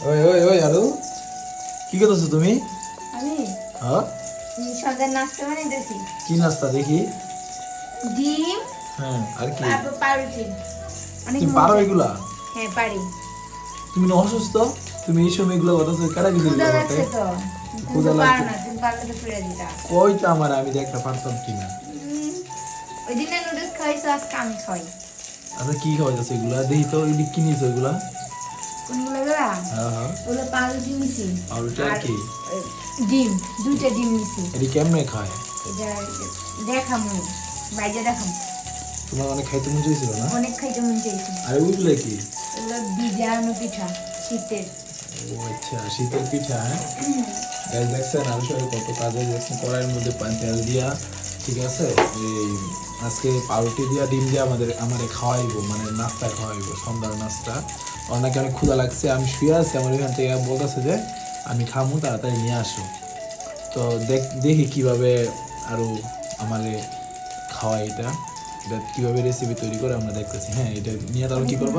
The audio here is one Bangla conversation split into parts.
ওই ওই ওই আরু। কি করতেছো তুমি? আমি? হ্যাঁ? সন্ধ্যার নাস্তা বানাইতেছি। কি নাস্তা দেখি? ডিম হ্যাঁ আর কি? পাউরুটি। অনেক তুমি পারো এগুলা? হ্যাঁ পারি। তুমি না অসুস্থ? তুমি এই সময় এগুলো কথা কারা লাগছে তো। ক্ষুধা তুমি লাগছে। না তুমি পারলে তো ফিরে দিতা। কই তো আমার আমি দেখতে পারতাম কিনা। ওই দিনে নুডলস খাইছো আজকে আমি খাই। আচ্ছা কি খাওয়া যাচ্ছে এগুলা? দেখি তো এগুলি কি এগুলা। ওগুলো পাউরুটি নিছি আর আর কি? ডিম দুইটা ডিম নিছি এটি কেমনে খায়? এটা দেখামু বাইরে দেখাম। তোমার অনেক খাইতে মন চাইছিল না? অনেক খাইতে মন চাইছে। আর ওইগুলো কি? এগুলো বিজানো পিঠা শীতের। ও আচ্ছা শীতের পিঠা হ্যাঁ? দেখছেন আরও সবাই কত কাজে দেখছেন কড়াইয়ের মধ্যে তেল দিয়া ঠিক আছে? এই আজকে পাউরুটি দিয়া ডিম দিয়া আমাদের আমারে খাওয়াইবো মানে নাস্তা খাওয়াইবো সন্ধ্যার নাস্তা। ওর নাকি অনেক ক্ষুধা লাগছে, আমি শুয়ে আছি, আমার এখান থেকে বলতেছে যে, আমি খামু, তাড়াতাড়ি নিয়ে আসো। তো দেখ, দেখি কীভাবে আরও আমাদের খাওয়াই এটা। এটা কীভাবে রেসিপি তৈরি করে আমরা দেখতেছি। হ্যাঁ এটা নিয়ে তাহলে কি করব?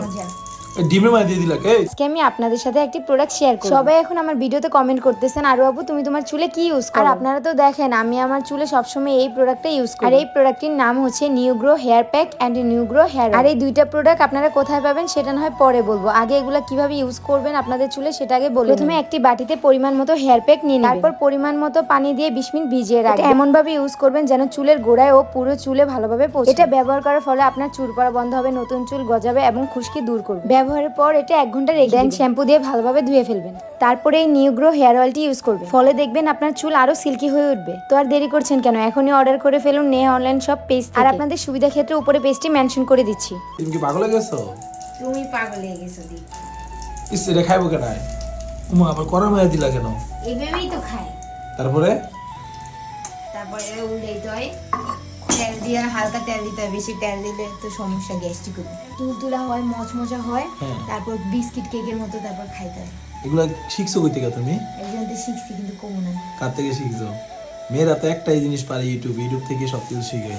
ডিমের মাঝে দিয়ে দিলা কে? আজকে আমি আপনাদের সাথে একটি প্রোডাক্ট শেয়ার করব। সবাই এখন আমার ভিডিওতে কমেন্ট করতেছেন আর আপু তুমি তোমার চুলে কি ইউজ করো? আর আপনারা তো দেখেন আমি আমার চুলে সবসময় এই প্রোডাক্টটা ইউজ করি। আর এই প্রোডাক্টটির নাম হচ্ছে new grow hair pack and new grow hair আর এই দুইটা প্রোডাক্ট আপনারা কোথায় পাবেন সেটা না হয় পরে বলব। আগে এগুলা কীভাবে ইউজ করবেন আপনাদের চুলে সেটা আগে বলে প্রথমে একটি বাটিতে পরিমাণ মতো হেয়ার প্যাক নিয়ে নেবেন। তারপর পরিমাণ মতো পানি দিয়ে বিশ মিনিট ভিজিয়ে রাখবেন। এমন ভাবে ইউজ করবেন যেন চুলের গোড়ায় ও পুরো চুলে ভালোভাবে পৌঁছে এটা ব্যবহার করার ফলে আপনার চুল পড়া বন্ধ হবে নতুন চুল গজাবে এবং খুশকি দূর করবে। ব্যবহারের পর এটা এক ঘণ্টা রেখে দেন শ্যাম্পু দিয়ে ভালোভাবে ধুয়ে ফেলবেন। তারপরে এই নিউগ্রো হেয়ার অয়েলটি ইউজ করবেন। ফলে দেখবেন আপনার চুল আরও সিল্কি হয়ে উঠবে। তো আর দেরি করছেন কেন? এখনই অর্ডার করে ফেলুন নে অনলাইন সব পেজ আর আপনাদের সুবিধা ক্ষেত্রে উপরে পেজটি মেনশন করে দিচ্ছি। তুমি কি পাগল হয়ে গেছো? তুমি পাগল হয়ে গেছো দি ইস খাইবো কেন উমা আবার করার মায়া দিলা কেন? এইভাবেই তো খায় তারপরে? তারপরে উল্টাইতে হয় তেল দিয়ে হালকা তেল দিতে হবে বেশি তেল দিলে তো সমস্যা গ্যাস্ট্রিক হবে তুলতুলা হয় মচমচা হয় হ্যাঁ। তারপর বিস্কিট কেকের মতো তারপর খাইতে হয়। এগুলো শিখছো কই থেকে তুমি? একজন তো শিখছি কিন্তু কমু না। কার থেকে শিখছো? মেয়েরা তো একটাই জিনিস পারে ইউটিউব ইউটিউব থেকে সব কিছু শিখে।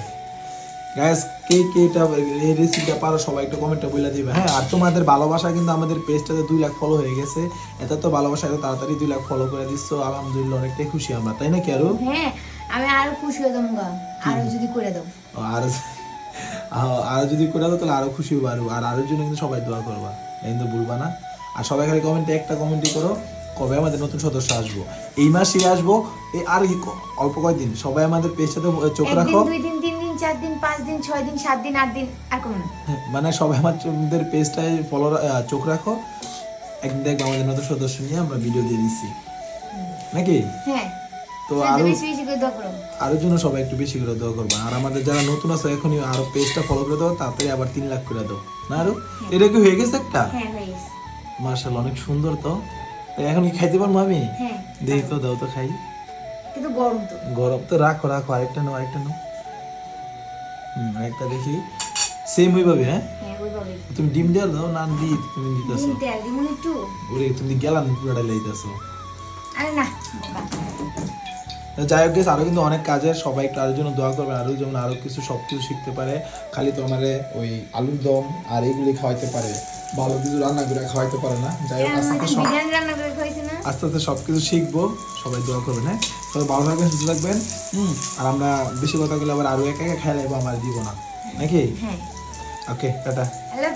গ্যাস কে কে এটা এই রেসিপিটা পারো সবাই একটু কমেন্টে বলে দিবে। হ্যাঁ আর তোমাদের ভালোবাসা কিন্তু আমাদের পেজটাতে দুই লাখ ফলো হয়ে গেছে। এটা তো ভালোবাসা এত তাড়াতাড়ি দুই লাখ ফলো করে দিচ্ছ। আলহামদুলিল্লাহ অনেকটাই খুশি আমরা তাই না কি আরও? হ্যাঁ আমি আরও খুশি গা। আরও যদি করে দাও। আর আহ, আর যদি করে দাও তাহলে আরও খুশি হব আরও। আর আরোর জন্য কিন্তু সবাই দোয়া করবা কিন্তু ভুলবা না। আর সবাই খালি কমেন্টে একটা কমেন্টই করো কবে আমাদের নতুন সদস্য আসব? এই মাসে আসব এই আর অল্প কয়েকদিন সবাই আমাদের পেজটাতে চোখ রাখো। দুই দিন তিন দিন চার দিন পাঁচ দিন ছয় দিন সাত দিন আট দিন আর কমু না। হ্যাঁ, মানে সবাই আমাদের পেজটায় ফলো চোখ রাখো। একদিন দেখব আমাদের নতুন সদস্য নিয়ে আমরা ভিডিও দিয়ে দিচ্ছি নাকি? হ্যাঁ। তো হ্যাঁ, আরও আরোর জন্য সবাই একটু বেশি করে দোয়া করব। আর আমাদের যারা নতুন আছে এখনই আরও পেজটা ফলো করে দাও তাড়াতাড়ি আবার তিন লাখ করে দাও। না আরও? এটা কি হয়ে গেছে একটা? হ্যাঁ হয়ে মার্শাল অনেক সুন্দর তো। তো এখন কি খাইতে পারব আমি? হ্যাঁ। দেখি তো দাও তো খাই। কিন্তু গরম তো। গরম তো রাখো রাখো আরেকটা নাও আরেকটা নাও। হুম দেখি। সেম ওইভাবে হ্যাঁ? হ্যাঁ তুমি ডিম দেওয়া দাও নান দি তুমি দিতেছো। ওরে তুমি গেলাম পুরাটা লাইতেছো। যাই হোক guys, আরও কিন্তু অনেক কাজের সবাই একটু আরোর জন্য দোয়া করবে আরও যেমন আরও কিছু সব কিছু শিখতে পারে খালি তোমার ওই আলুর দম আর এইগুলি খাওয়াইতে পারে। ভালো কিছু রান্না করে খাওয়াইতে পারে না। যাই হোক আস্তে আস্তে না? আস্তে আস্তে সব কিছু শিখব সবাই দোয়া করবেন হ্যাঁ? সবাই ভালো থাকবেন সুস্থ থাকবেন হুম? আর আমরা বেশি কথা গেলে আবার আরও একা একা খেয়ে লাগবো আমার দিব না। নাকি? হ্যাঁ। ওকে টাটা। হ্যালো